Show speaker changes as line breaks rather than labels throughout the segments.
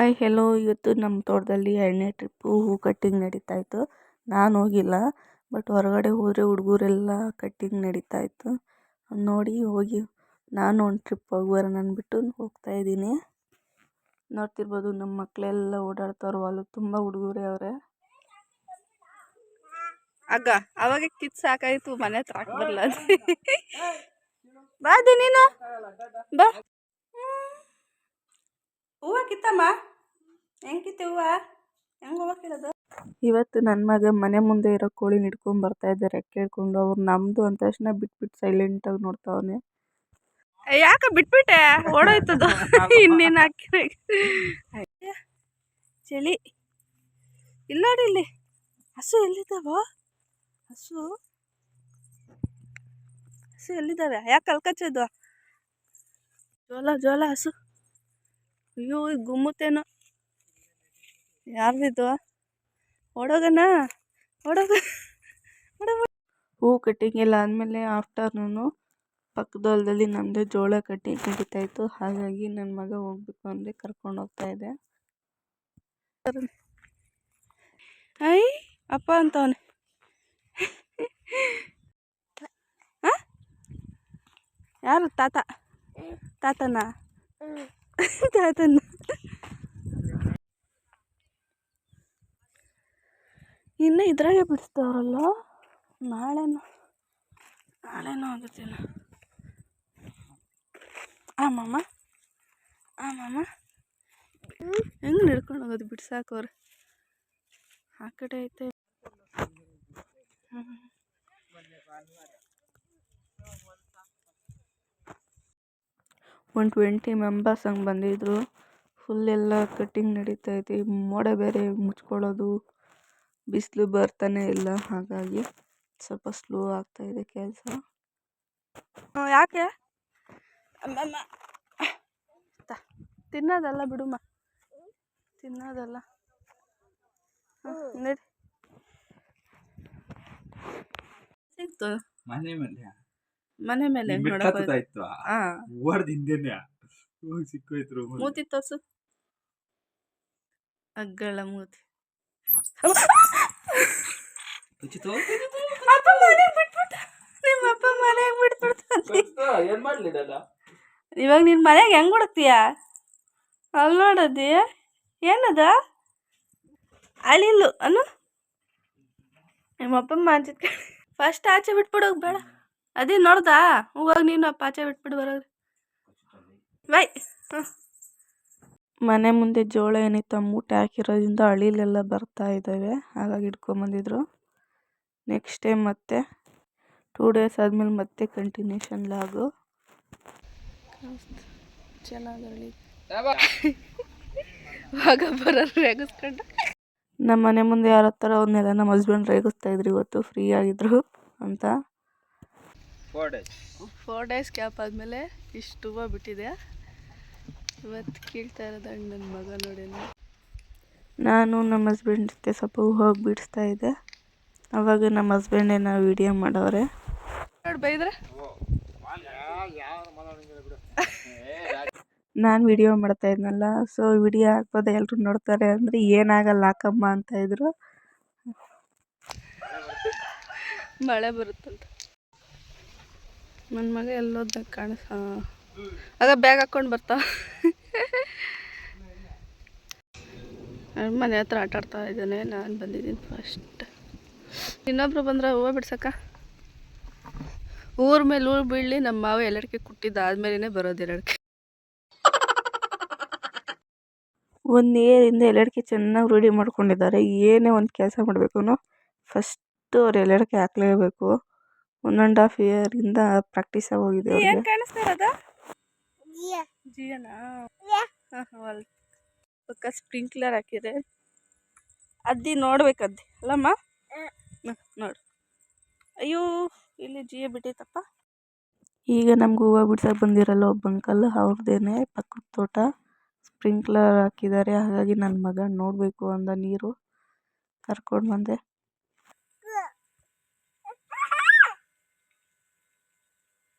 Hi hello ಇವತ್ತು ನಮ್ಮ ತೋಟದಲ್ಲಿ ಎರಡನೇ ಟ್ರಿಪ್ಪು ಹೂ ಕಟ್ಟಿಂಗ್ ನಡೀತಾ ಇತ್ತು. ನಾನು ಹೋಗಿಲ್ಲ ಬಟ್ ಹೊರಗಡೆ ಹೋದರೆ ಹುಡುಗರೆಲ್ಲ ಕಟ್ಟಿಂಗ್ ನಡೀತಾ ಇತ್ತು. ನೋಡಿ, ಹೋಗಿ. ನಾನು ಒಂದು ಟ್ರಿಪ್ ಹೋಗಿ ಬರೋಣ ಅಂದ್ಬಿಟ್ಟು ಹೋಗ್ತಾ ಇದ್ದೀನಿ. ನೋಡ್ತಿರ್ಬೋದು ನಮ್ಮ ಮಕ್ಕಳೆಲ್ಲ ಓಡಾಡ್ತಾವ್ರು ಅಲ್ಲೂ ತುಂಬ ಹುಡುಗರೇ ಅವರೇ. ಅಗ್ಗ, ಅವಾಗ ಕಿತ್ ಸಾಕಾಯ್ತು, ಮನೆ ಹತ್ರ ಹಾಕ್ಬರ್ಲ ಬಾ ನೀನು. ಬಾ. ಹೂವ ಕಿತ್ತಮ್ಮ. ಹೆಂಗ್ ಕಿತ್ತೆ ಹೆಂಗೆ ಹೆಂಗ್ ಹೂವ ಕೀಳೋದು ಇವತ್ತು ನನ್ನ ಮಗ ಮನೆ ಮುಂದೆ ಇರೋ ಕೋಳಿ ಹಿಡ್ಕೊಂಡು ಬರ್ತಾ ಇದ್ದಾರೆ ರೆಕ್ಕೆ ಹಿಡ್ಕೊಂಡು ಅವ್ರು ನಮ್ದು ಅಂದ ತಕ್ಷಣ ಬಿಟ್ಬಿಟ್ಟು ಸೈಲೆಂಟಾಗಿ ನೋಡ್ತಾವನೆ. ಯಾಕೆ ಬಿಟ್ಬಿಟ್ಟೆ? ಓಡೋಯ್ತದ. ಇನ್ನೇನು ಹಾಕಿ ಚಳಿ. ಇಲ್ಲ ನೋಡಿ ಇಲ್ಲಿ. ಹಸು ಎಲ್ಲಿದ್ದಾವ? ಹಸು. ಹಸು ಎಲ್ಲಿದ್ದಾವೆ? ಯಾಕೆ ಕಲ್ಕಚ್ಚೋದು? ಜೋಲ ಜೋಲ ಹಸು. ಅಯ್ಯೋ ಗುಮ್ಮುತ್ತೇನೋ. ಯಾರ್ದಿದ್ದು ಓಡೋಗಣ ಓಡೋಗ ಹೂ ಕಟ್ಟಿಂಗ್ ಎಲ್ಲ ಆದಮೇಲೆ ಆಫ್ಟರ್ನೂನು ಪಕ್ಕದ ಹೊಲದಲ್ಲಿ ನಮ್ಮದು ಜೋಳ ಕಟ್ಟಿಂಗ್ ನಡೀತಾ ಇತ್ತು ಹಾಗಾಗಿ ನನ್ನ ಮಗ ಹೋಗ್ಬೇಕು ಅಂದರೆ ಕರ್ಕೊಂಡು ಹೋಗ್ತಾ ಇದ್ದೆ ಐ ಅಪ್ಪ ಅಂತವನೆ ಯಾರು? ತಾತ? ತಾತನ? ತಾತನ? ಇನ್ನು ಇದ್ರಾಗೆ ಬಿಡಿಸ್ತಾವ್ರಲ್ಲ ನಾಳೆನೋ. ನಾಳೆನೋ ಆಗುತ್ತೇನೋ ಆಮಮ್ಮ ಆಮಮ್ಮ ಹೆಂಗೆ ನಡ್ಕೊಂಡು ಹೋಗೋದು ಬಿಡ್ಸಾಕವ್ರೆ ಆ ಕಡೆ ಐತೆ. ಒನ್ ಟ್ವೆಂಟಿ ಮೆಂಬರ್ಸ್ ಹಂಗೆ ಬಂದಿದ್ದರು ಫುಲ್ ಎಲ್ಲ ಕಟ್ಟಿಂಗ್ ನಡೀತಾ ಐತಿ. ಮೋಡ ಬೇರೆ ಮುಚ್ಕೊಳ್ಳೋದು. ಬಿಸಿಲು ಬರ್ತಾನೆ ಇಲ್ಲ ಹಾಗಾಗಿ ಸ್ವಲ್ಪ ಸ್ಲೋ ಆಗ್ತಾ ಇದೆ ಕೆಲಸ. ಯಾಕೆ? ಅಮ್ಮಮ್ಮ ತಿನ್ನೋದಲ್ಲ ಬಿಡುಮ್ಮ. ತಿನ್ನೋದಲ್ಲ. ನೋಡಿ. ಸಿಕ್ತು.
ಮನೆ ಮೇಲೆ.
ಮನೆ ಮೇಲೆ ಮೂತಿ ತೋರ್ಸು. ಅಗ್ಗಳ ಮೂತಿ. ಅಪ್ಪ ಮನೆಗ್ ಬಿಟ್ಬಿಟ್ಟ ನಿಮ್ಮ ಅಪ್ಪ ಮನೆಗೆ ಬಿಟ್ಬಿಡ್ತ
ಏನ್ ಮಾಡ್ಲಿದಲ್ಲ
ಇವಾಗ ನಿನ್ನ ಮನೆಗೆ ಹೆಂಗ್ ಹುಡುಕ್ತೀಯ ಅಲ್ಲಿ ನೋಡದಿ ಏನದ ಅಳಿಲು ಅನು ನಿಮ್ಮಪ್ಪ ಮಾಂಚಿತ್ ಫಸ್ಟ್ ಆಚೆ ಬಿಟ್ಬಿಡೋಗ್ ಬೇಡ ಅದೇ ನೋಡ್ದಾ? ಹೋಗ್ ನೀನು ಅಪ್ಪ ಆಚೆ ಬಿಟ್ಬಿಡು ಬರೋದು. ಬಾಯ್ ಬೈ ಮನೆ ಮುಂದೆ ಜೋಳ ಏನಿತ್ತು ಆ ಮೂಟೆ ಹಾಕಿರೋದ್ರಿಂದ ಅಳಿಲೆಲ್ಲ ಬರ್ತಾ ಇದ್ದಾವೆ. ಹಾಗಾಗಿ ಹಿಡ್ಕೊಂಬಂದಿದ್ರು ನೆಕ್ಸ್ಟ್ ಟೈಮ್ ಮತ್ತೆ ಟೂ ಡೇಸ್ ಆದಮೇಲೆ ಮತ್ತೆ ಕಂಟಿನ್ಯೂಷನ್ ಲಾಗು. ಚೆನ್ನಾಗಿ ರೇಗಿಸ್ಕೊಂಡು ನಮ್ಮ ಮನೆ ಮುಂದೆ ಯಾರ ಹತ್ರ ಅವನ್ನೆಲ್ಲ ನಮ್ಮ ಹಸ್ಬೆಂಡ್ ರೇಗಿಸ್ತಾ ಇದ್ರು ಇವತ್ತು. ಫ್ರೀ ಆಗಿದ್ರು ಅಂತ. ಫೋರ್ ಡೇಸ್ ಕ್ಯಾಪ್ ಆದಮೇಲೆ ಇಷ್ಟು ಹೂವು ಬಿಟ್ಟಿದೆ. ಇವತ್ತು ಕೇಳ್ತಾ ಇರೋದು ನನ್ನ ಮಗ ನೋಡಿ ನಾನು ನಮ್ಮ ಹಸ್ಬೆಂಡ್ ಜೊತೆ ಸ್ವಲ್ಪ ಹೋಗಿ ಬಿಡಿಸ್ತಾ ಇದ್ದೆ. ಅವಾಗ ನಮ್ಮ ಹಸ್ಬೆಂಡ್ ಏನೋ ವಿಡಿಯೋ ಮಾಡವ್ರೆ ನೋಡಿ ಬೈದ್ರೆ? ನಾನು ವಿಡಿಯೋ ಮಾಡ್ತಾ ಇದ್ನಲ್ಲ ಸೊ ವಿಡಿಯೋ ಹಾಕ್ಬೋದ ಎಲ್ಲರೂ ನೋಡ್ತಾರೆ ಅಂದರೆ ಏನಾಗಲ್ಲ ಹಾಕಮ್ಮ ಅಂತ ಇದ್ರು. ಮಳೆ ಬರುತ್ತಂತ. ನನ್ನ ಮಗ ಎಲ್ಲೋದ ಕಾಣಿಸ ಆಗ ಬ್ಯಾಗ್ ಹಾಕೊಂಡು ಬರ್ತಾ. ಮನೆ ಹತ್ರ ಆಟ ಆಡ್ತಾ ಇದ್ದಾನೆ ನಾನು ಬಂದಿದ್ದೀನಿ ಫಸ್ಟ್ ಇನ್ನೊಬ್ರು ಬಂದ್ರೆ ಹೂವು ಬಿಡ್ಸಕ್ಕ? ಊರ ಮೇಲೆ ಊರು ಬೀಳಲಿ ನಮ್ಮ ಮಾವ ಎಲ್ಲಡಿಕೆ ಕುಟ್ಟಿದ್ದಾದ್ಮೇಲೆ ಬರೋದು ಎಲ್ಲಡಿಕೆ ಒಂದು ಏರಿಂದ ಎಲ್ಲಡಿಕೆ ಚೆನ್ನಾಗಿ ರೂಢಿ ಮಾಡ್ಕೊಂಡಿದ್ದಾರೆ ಏನೇ ಒಂದು ಕೆಲಸ ಮಾಡಬೇಕು ಫಸ್ಟು ಅವ್ರು ಎಲ್ಲಡಿಕೆ ಹಾಕ್ಲೇಬೇಕು. ಒನ್ ಆ್ಯಂಡ್ ಹಾಫ್ ಇಯರಿಂದ ಪ್ರಾಕ್ಟೀಸ್ ಆಗೋಗಿದೆ ಅವ್ರಿಗೆ. ಜಿಯನಾ? ಹಾಂ ಪಕ್ಕ ಸ್ಪ್ರಿಂಕ್ಲರ್ ಹಾಕಿದೆ. ಅದ್ದಿ ನೋಡ್ಬೇಕು ಅದ್ದಿ. ಅಲ್ಲಮ್ಮ? ನೋಡು. ಅಯ್ಯೋ ಇಲ್ಲಿ ಜಿಯ ಬಿಟ್ಟೈತಪ್ಪ. ಈಗ ನಮ್ಗೆ ಹೂವು ಬಿಡ್ಸಕ್ಕೆ ಬಂದಿರಲ್ಲ ಒಬ್ಬ ಅಂಕಲ್ ಅವ್ರದ್ದೇನೆ ಪಕ್ಕದ ತೋಟ ಸ್ಪ್ರಿಂಕ್ಲರ್ ಹಾಕಿದ್ದಾರೆ. ಹಾಗಾಗಿ ನನ್ನ ಮಗ ನೋಡಬೇಕು ಅಂದ ನೀರು. ಕರ್ಕೊಂಡು ಬಂದೆ.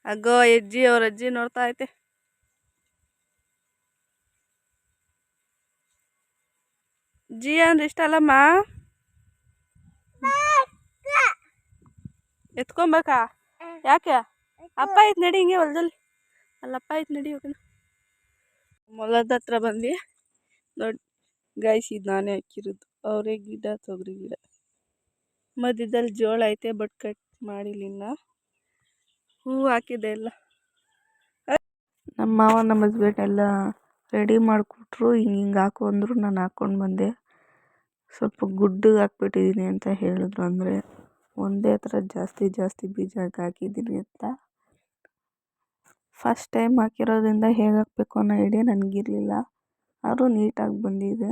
ಅಗ್ಗೋ ಅಜ್ಜಿ ಅವ್ರ ಅಜ್ಜಿ ನೋಡ್ತಾ ಐತೆ. ಜಿ ಅಂದ್ರೆ ಇಷ್ಟ ಅಲ್ಲಮ್ಮ ಎತ್ಕೊಬೇಕಾ ಯಾಕೆ? ಅಪ್ಪ ಐತ್ ನಡಿ ಹಿಂಗೆ ಹೊಲದಲ್ಲಿ. ಅಲ್ಲಪ್ಪ ಐತ್ ನಡಿ ಹೋಗೋಣ ಮೊಲದ ಹತ್ರ ಬಂದ್ವಿ. ನೋಡಿ ಗಾಯ್ಸ್ ಇದು ನಾನೇ ಹಾಕಿರೋದು. ಅವರೇ ಗಿಡ, ತೊಗರಿ ಗಿಡ. ಮಧ್ಯದಲ್ಲಿ ಜೋಳ ಐತೆ ಬಟ್ ಕಟ್ ಮಾಡಿಲ್ಲ ಇನ್ನ. ಹೂವು ಹಾಕಿದೆ ಎಲ್ಲ. ನಮ್ಮ ಮಾವ ನಮ್ಮ ಹಸ್ಬೆಂಡ್ ಎಲ್ಲ ರೆಡಿ ಮಾಡಿಕೊಟ್ರು. ಹಿಂಗೆ ಹಿಂಗೆ ಹಾಕು ಅಂದರು ನಾನು ಹಾಕ್ಕೊಂಡು ಬಂದೆ. ಸ್ವಲ್ಪ ಗುಡ್ಡಗೆ ಹಾಕ್ಬಿಟ್ಟಿದ್ದೀನಿ ಅಂತ ಹೇಳಿದ್ರು. ಅಂದರೆ ಒಂದೇ ಥರ ಜಾಸ್ತಿ ಜಾಸ್ತಿ ಬೀಜ ಹಾಕಿದ್ದೀನಿ ಅಂತ. ಫಸ್ಟ್ ಟೈಮ್ ಹಾಕಿರೋದ್ರಿಂದ ಹೇಗೆ ಹಾಕಬೇಕು ಅನ್ನೋ ಐಡಿಯಾ ನನಗಿರಲಿಲ್ಲ. ಆದರೂ ನೀಟಾಗಿ ಬಂದಿದೆ.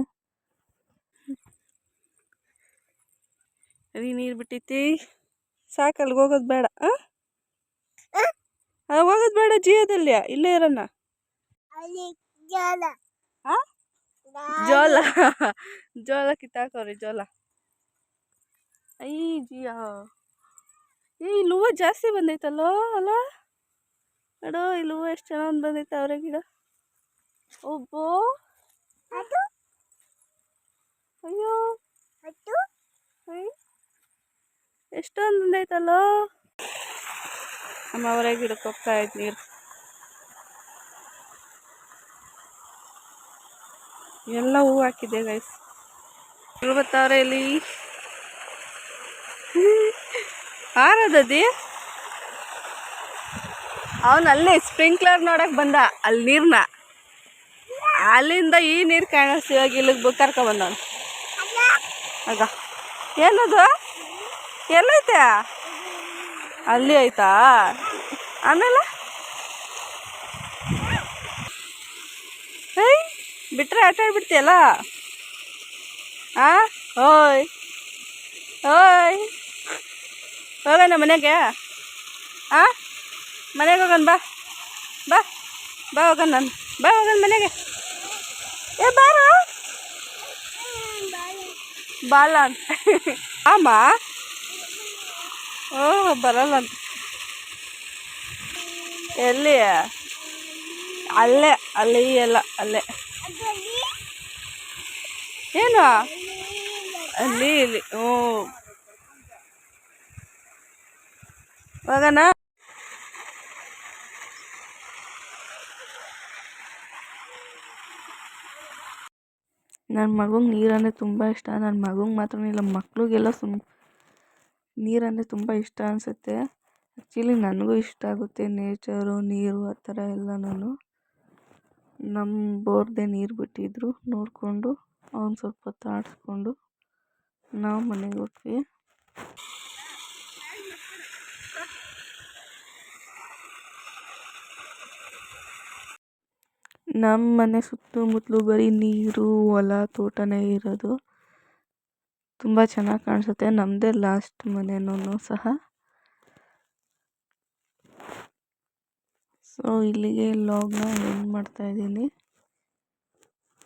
ಅದಿ ನೀರು ಬಿಟ್ಟೈತಿ ಸಾಕು ಅಲ್ಲಿಗೆ ಹೋಗೋದು ಬೇಡ ಆ? ಹೋಗೋದು ಬೇಡ ಜಿಯೋದಲ್ಲಿ ಇಲ್ಲೇ ಇರೋಣ ಆ? ಜೋಳ ಜೋಳ ಕಿತ್ತಾಕವ್ರಿ ಜೋಳ ಐ ಜಿಯಾ ಏ ಇಲ್ಲಿ ಹೂವು ಜಾಸ್ತಿ ಬಂದೈತಲ್ಲೋ ಅಲ್ಲ ನೋಡು ಈ ಹೂವು ಎಷ್ಟು ಚೆನ್ನಾಗಿ ಬಂದೈತೆ ಅವರೇ ಗಿಡ ಒಬ್ಬೋ ಅಯ್ಯೋ ಎಷ್ಟೊಂದು ಬಂದೈತಲ್ಲೋ ನಮ್ಮ ಅವರೇ ಗಿಡಕ್ಕೆ ಹೋಗ್ತಾ ಇದ್ ನೀರು ಎಲ್ಲ ಹೂವು ಹಾಕಿದೆ ಗೈಸ್ ಬರ್ತಾವ್ರೆ ಇಲ್ಲಿ ಹಾರದದಿ ಅವನು ಅಲ್ಲಿ ಸ್ಪ್ರಿಂಕ್ಲರ್ ನೋಡಕ್ ಬಂದ, ಅಲ್ಲಿ ನೀರ್ನ. ಅಲ್ಲಿಂದ ಈ ನೀರು ಕಾಣಿಸ್ತು, ಇವಾಗ ಇಲ್ಲಿಗೆ ಬಂದವನು ಆಗ. ಏನದು? ಎಲ್ಲೈತೆ? ಅಲ್ಲಿ ಆಯ್ತಾ? ಆಮೇಲೆ? ಏಯ್! ಬಿಟ್ರೆ ಆಟ ಆಡ್ಬಿಡ್ತೀಯಲ್ಲ? ಆ? ಓಯ್. ಓಯ್. ಹೋಗೋಣ ಮನೆಗೆ. ಆ? ಮನೆಗೆ ಹೋಗೋಣ ಬಾ. ಬಾ. ಬಾ ಹೋಗೋಣ ನಾನು. ಬಾ ಹೋಗೋಣ ಮನೆಗೆ. ಏ, ಬಾರ. ಬಾಲ ಅಂತ. ಆಮ? ಓ, ಬರಲ್ಲ ಅಂತ. ಎಲ್ಲಿ ಅಲ್ಲೇ, ಅಲ್ಲಿ ಎಲ್ಲ, ಅಲ್ಲೇ. ಏನು ಅಲ್ಲಿ, ಇಲ್ಲಿ ಹ್ಞೂ ಹೋಗೋಣ? ನನ್ನ ಮಗಂಗೆ ನೀರಂದರೆ ತುಂಬ ಇಷ್ಟ. ನನ್ನ ಮಗಂಗೆ ಮಾತ್ರ ಇಲ್ಲ, ಮಕ್ಳಿಗೆಲ್ಲ ಸುಮ್ ನೀರಂದರೆ ತುಂಬ ಇಷ್ಟ ಅನಿಸುತ್ತೆ. ಆ್ಯಕ್ಚುಲಿ ನನಗೂ ಇಷ್ಟ ಆಗುತ್ತೆ ನೇಚರು, ನೀರು, ಆ ಥರ ಎಲ್ಲ ನಾನು. ನಮ್ಮ ಬೋರ್ದೆ ನೀರು ಬಿಟ್ಟಿದ್ರು ನೋಡಿಕೊಂಡು. ಅವ್ನು ಸ್ವಲ್ಪ ಹೊತ್ತು ಆಡಿಸ್ಕೊಂಡು ನಾವು ಮನೆಗೆ ಹೋದ್ವಿ. ನಮ್ಮ ಮನೆ ಸುತ್ತಮುತ್ತಲು ಬರೀ ನೀರು, ಹೊಲ, ತೋಟನೇ ಇರೋದು. ತುಂಬ ಚೆನ್ನಾಗಿ ಕಾಣಿಸುತ್ತೆ. ನಮ್ಮದೇ ಲಾಸ್ಟ್ ಮನೆನೂ ಸಹ. ಸೊ ಇಲ್ಲಿಗೆ ಲಾಗ್ನ ಎಂಡ್ ಮಾಡ್ತಾಯಿದ್ದೀನಿ